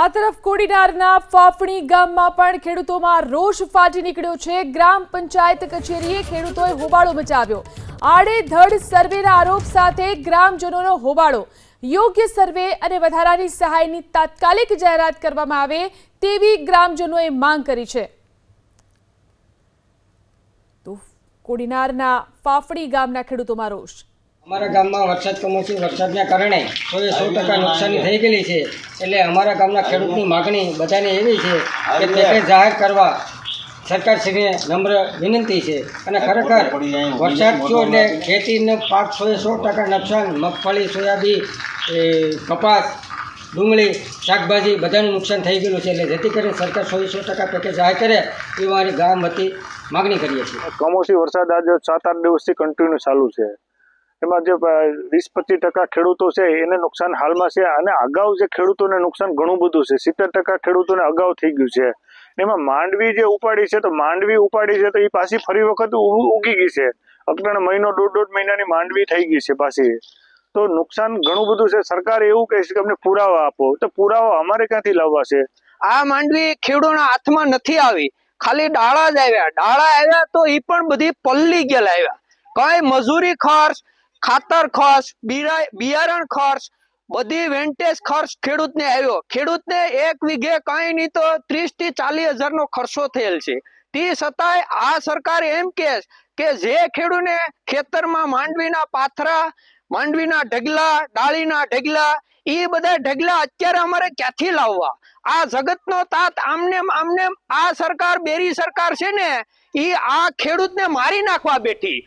આ તરફ કોડીનારના ફાફણી ગામમાં પણ ખેડૂતોમાં રોષ ફાટી નીકળ્યો છે. ગ્રામ પંચાયત કચેરીએ ખેડૂતોએ હોબાળો મચાવ્યો. આડેધડ સર્વેના આરોપ સાથે ગ્રામજનોનો હોબાળો. યોગ્ય સર્વે અને વધારાની સહાયની તાત્કાલિક જાહેરાત કરવામાં આવે તેવી ગ્રામજનોએ માંગ કરી છે. તો કોડીનારના ફાફડી ગામના ખેડૂતોમાં રોષ. અમારા ગામમાં વરસાદ કમોસમી વરસાદના કારણે સો ટકા નુકસાની થઈ ગયેલી છે. એટલે અમારા ગામના ખેડૂતની માગણી બધાને એવી છે કે પેકેજ જાહેર કરવા સરકારશ્રીને નમ્ર વિનંતી છે. અને ખરેખર વરસાદ થયો એટલે ખેતીનો પાક સોએ સો ટકા નુકસાન મગફળી સોયાબીન એ કપાસ ડુંગળી શાકભાજી બધાનું નુકસાન થઈ ગયેલું છે. એટલે જેથી કરીને સરકાર સોએ સો ટકા પેકેજ જાહેર કરે એ મારી ગામ વતી માગણી કરીએ છીએ. કમોસમી વરસાદ આજે સાત આઠ દિવસથી કન્ટિન્યુ ચાલુ છે. એમાં જે વીસ પચીસ ટકા ખેડૂતો છે, એને નુકસાન હાલમાં છે અને અગાઉ જે ખેડૂતોને નુકસાન ઘણું બધું છે. સિત્તેર ટકા ખેડૂતોને અગાઉ થઈ ગયું છે. એમાં માંડવી જે ઉપાડી છે, તો માંડવી ઉપાડી છે, તો એ પાછી ફરી વખત ઉગી ગઈ છે. અત્યારે મહિનો દોઢ દોઢ મહિનાની માંડવી થઈ ગઈ છે પાછી. તો નુકસાન ઘણું બધું છે. સરકાર એવું કહે છે કે અમને પુરાવા આપો. તો પુરાવા અમારે ક્યાંથી લાવવા છે? આ માંડવી ખેડૂતોના હાથમાં નથી આવી. ખાલી ડાળા જ આવ્યા. ડાળા આવ્યા તો એ પણ બધી પલ્લી ગયેલા આવ્યા. કઈ મજૂરી ખર્ચ ખાતર ખર્ચ બિયારણ ખર્ચ, બધી વેન્ટેજ ખર્ચ ખેડૂતને આવ્યો. ખેડૂતને એક વીઘે કઈ નહીં તો ત્રીસથી ચાલીસ હજાર નો ખર્ચો થયેલ છે. તે છતાંય આ સરકાર એમ કે કે જે ખેડૂને ખેતરમાં માંડવીના પાથરા, માંડવીના ઢગલા, ડાળીના ઢગલા એ બધા ઢગલા અત્યારે અમારે ક્યાંથી લાવવા? આ જગતનો તાત આમને આમને આ સરકાર, બેરી સરકાર છે ને એ આ ખેડૂતને મારી નાખવા બેઠી.